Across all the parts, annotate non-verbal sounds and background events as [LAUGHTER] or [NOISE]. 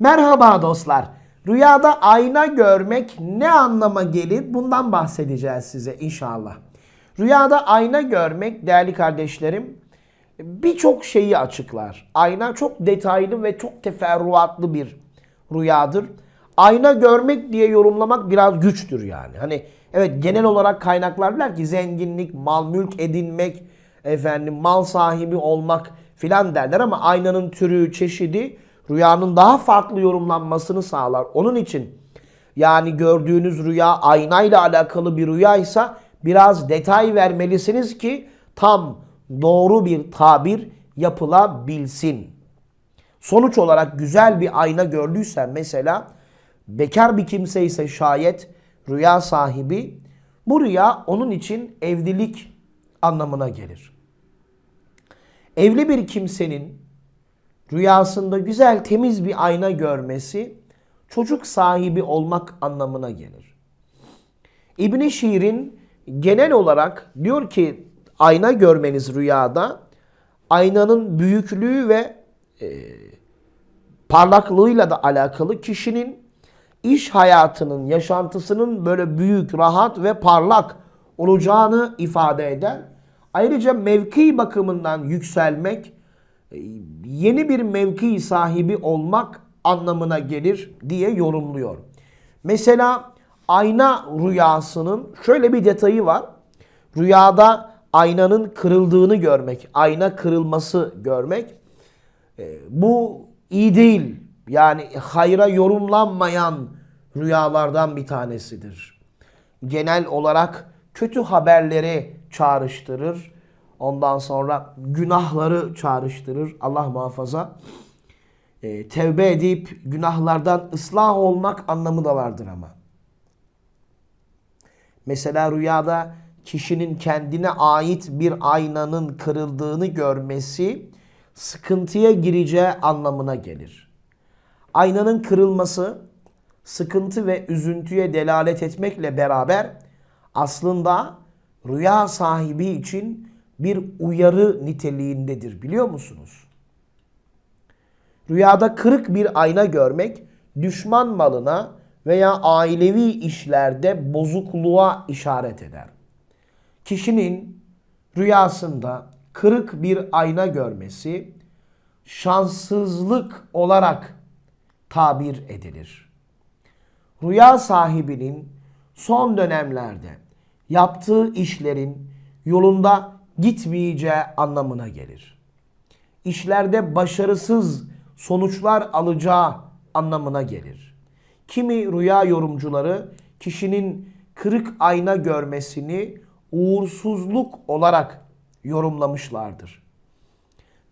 Merhaba dostlar. Rüyada ayna görmek ne anlama gelir? Bundan bahsedeceğiz size inşallah. Rüyada ayna görmek değerli kardeşlerim birçok şeyi açıklar. Ayna çok detaylı ve çok teferruatlı bir rüyadır. Ayna görmek diye yorumlamak biraz güçtür yani. Hani evet genel olarak kaynaklar der ki zenginlik, mal mülk edinmek, efendim mal sahibi olmak filan derler ama aynanın türü, çeşidi rüyanın daha farklı yorumlanmasını sağlar. Onun için yani gördüğünüz rüya aynayla alakalı bir rüyaysa biraz detay vermelisiniz ki tam doğru bir tabir yapılabilsin. Sonuç olarak güzel bir ayna gördüysen mesela bekar bir kimse ise şayet rüya sahibi bu rüya onun için evlilik anlamına gelir. Evli bir kimsenin rüyasında güzel temiz bir ayna görmesi çocuk sahibi olmak anlamına gelir. İbn Şiir'in genel olarak diyor ki ayna görmeniz rüyada aynanın büyüklüğü ve e, parlaklığıyla da alakalı kişinin iş hayatının, yaşantısının böyle büyük, rahat ve parlak olacağını ifade eder. Ayrıca mevki bakımından yükselmek, yeni bir mevki sahibi olmak anlamına gelir diye yorumluyor. Mesela ayna rüyasının şöyle bir detayı var. Rüyada aynanın kırıldığını görmek, ayna kırılması görmek e, bu iyi değil. Yani hayra yorumlanmayan rüyalardan bir tanesidir. Genel olarak kötü haberleri çağrıştırır. Ondan sonra günahları çağrıştırır. Allah muhafaza. E, tevbe edip günahlardan ıslah olmak anlamı da vardır ama. Mesela rüyada kişinin kendine ait bir aynanın kırıldığını görmesi sıkıntıya gireceği anlamına gelir. Aynanın kırılması sıkıntı ve üzüntüye delalet etmekle beraber aslında rüya sahibi için bir uyarı niteliğindedir biliyor musunuz? Rüyada kırık bir ayna görmek düşman malına veya ailevi işlerde bozukluğa işaret eder. Kişinin rüyasında kırık bir ayna görmesi şanssızlık olarak tabir edilir. Rüya sahibinin son dönemlerde yaptığı işlerin yolunda gitmeyeceği anlamına gelir. İşlerde başarısız sonuçlar alacağı anlamına gelir. Kimi rüya yorumcuları kişinin kırık ayna görmesini uğursuzluk olarak yorumlamışlardır.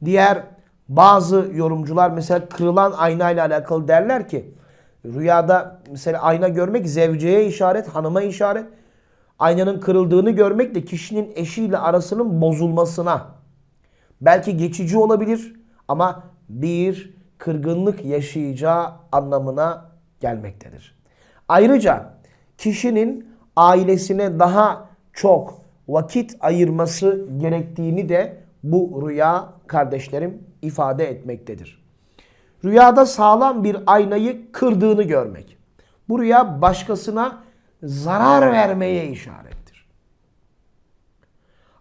Diğer bazı yorumcular mesela kırılan ayna ile alakalı derler ki rüyada mesela ayna görmek zevceye işaret, hanıma işaret. Aynanın kırıldığını görmek de kişinin eşiyle arasının bozulmasına. Belki geçici olabilir ama bir kırgınlık yaşayacağı anlamına gelmektedir. Ayrıca kişinin ailesine daha çok vakit ayırması gerektiğini de bu rüya kardeşlerim ifade etmektedir. Rüyada sağlam bir aynayı kırdığını görmek. Bu rüya başkasına zarar vermeye işarettir.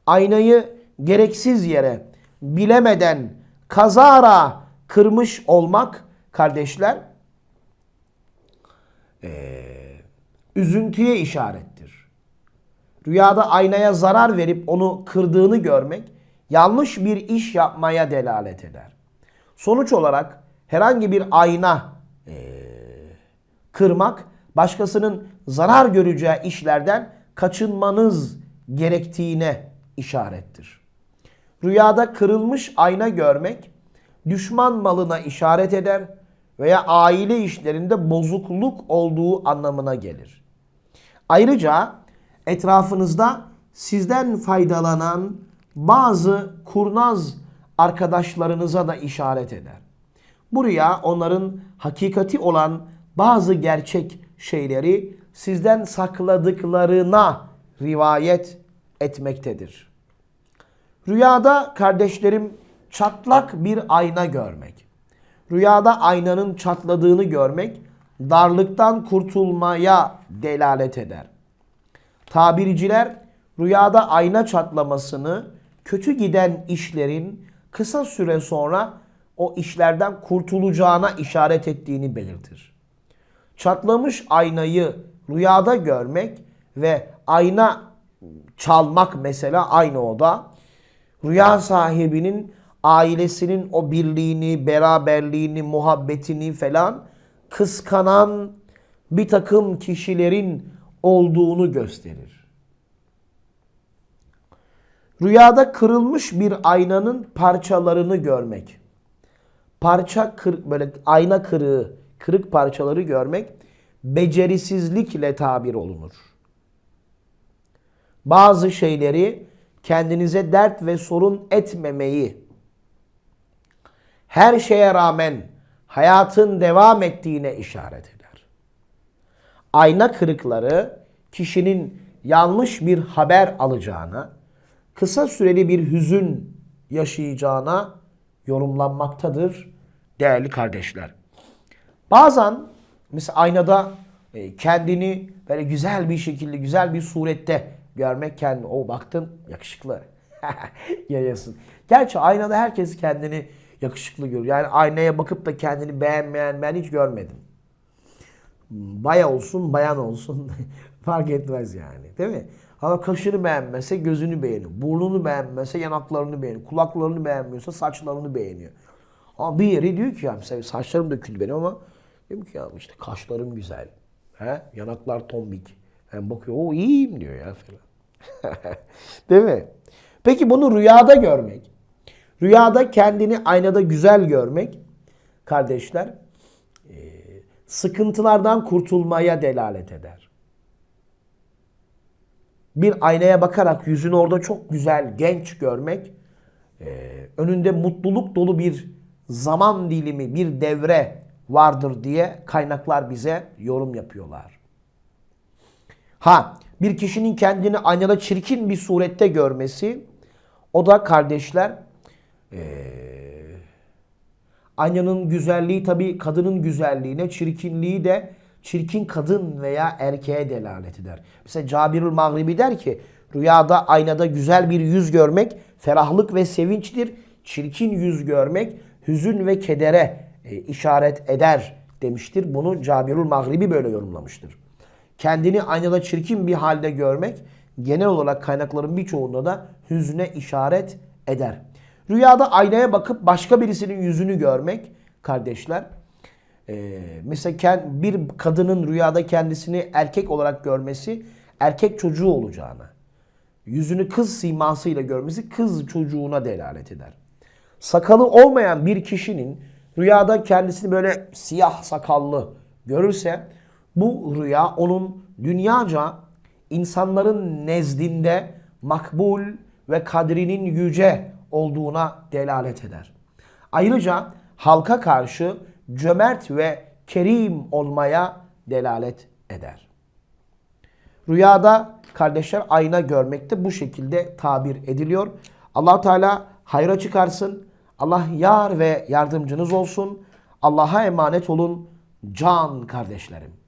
Aynayı gereksiz yere bilemeden kazara kırmış olmak kardeşler ee, üzüntüye işarettir. Rüyada aynaya zarar verip onu kırdığını görmek yanlış bir iş yapmaya delalet eder. Sonuç olarak herhangi bir ayna ee, kırmak başkasının zarar göreceği işlerden kaçınmanız gerektiğine işarettir. Rüyada kırılmış ayna görmek düşman malına işaret eder veya aile işlerinde bozukluk olduğu anlamına gelir. Ayrıca etrafınızda sizden faydalanan bazı kurnaz arkadaşlarınıza da işaret eder. Bu rüya onların hakikati olan bazı gerçek şeyleri sizden sakladıklarına rivayet etmektedir. Rüyada kardeşlerim çatlak bir ayna görmek. rüyada aynanın çatladığını görmek darlıktan kurtulmaya delalet eder. Tabirciler rüyada ayna çatlamasını kötü giden işlerin kısa süre sonra o işlerden kurtulacağına işaret ettiğini belirtir. Çatlamış aynayı rüyada görmek ve ayna çalmak mesela aynı oda rüya sahibinin ailesinin o birliğini, beraberliğini, muhabbetini falan kıskanan bir takım kişilerin olduğunu gösterir. Rüyada kırılmış bir aynanın parçalarını görmek. Parça kır, böyle ayna kırığı, kırık parçaları görmek becerisizlikle tabir olunur. Bazı şeyleri kendinize dert ve sorun etmemeyi, her şeye rağmen hayatın devam ettiğine işaret eder. Ayna kırıkları kişinin yanlış bir haber alacağına, kısa süreli bir hüzün yaşayacağına yorumlanmaktadır değerli kardeşler. Bazen mesela aynada e, kendini böyle güzel bir şekilde, güzel bir surette görmek kendi o baktın yakışıklı. [LAUGHS] Yayasın. Gerçi aynada herkes kendini yakışıklı görüyor. Yani aynaya bakıp da kendini beğenmeyen ben hiç görmedim. Baya olsun, bayan olsun [LAUGHS] fark etmez yani. Değil mi? Ama kaşını beğenmezse gözünü beğeniyor. Burnunu beğenmezse yanaklarını beğeniyor. Kulaklarını beğenmiyorsa saçlarını beğeniyor. Ama bir yeri diyor ki ya mesela saçlarım döküldü benim ama diyorum ki ya işte kaşlarım güzel. He? Yanaklar tombik. Ben bakıyor o iyiyim diyor ya falan. [LAUGHS] Değil mi? Peki bunu rüyada görmek. Rüyada kendini aynada güzel görmek kardeşler e, sıkıntılardan kurtulmaya delalet eder. Bir aynaya bakarak yüzünü orada çok güzel, genç görmek e, önünde mutluluk dolu bir zaman dilimi, bir devre vardır diye kaynaklar bize yorum yapıyorlar. Ha, bir kişinin kendini aynada çirkin bir surette görmesi o da kardeşler ee, aynanın güzelliği tabi kadının güzelliğine, çirkinliği de çirkin kadın veya erkeğe delalet eder. Mesela Cabirül Mağribi der ki rüyada aynada güzel bir yüz görmek ferahlık ve sevinçtir. Çirkin yüz görmek hüzün ve kedere e, işaret eder demiştir. Bunu Cabirül Mağribi böyle yorumlamıştır. Kendini aynada çirkin bir halde görmek genel olarak kaynakların birçoğunda da hüzne işaret eder. Rüyada aynaya bakıp başka birisinin yüzünü görmek kardeşler. E, mesela bir kadının rüyada kendisini erkek olarak görmesi erkek çocuğu olacağına, yüzünü kız simasıyla görmesi kız çocuğuna delalet eder. Sakalı olmayan bir kişinin rüyada kendisini böyle siyah sakallı görürse bu rüya onun dünyaca insanların nezdinde makbul ve kadrinin yüce olduğuna delalet eder. Ayrıca halka karşı cömert ve kerim olmaya delalet eder. Rüyada kardeşler ayna görmekte bu şekilde tabir ediliyor. allah Teala hayra çıkarsın. Allah yar ve yardımcınız olsun. Allah'a emanet olun can kardeşlerim.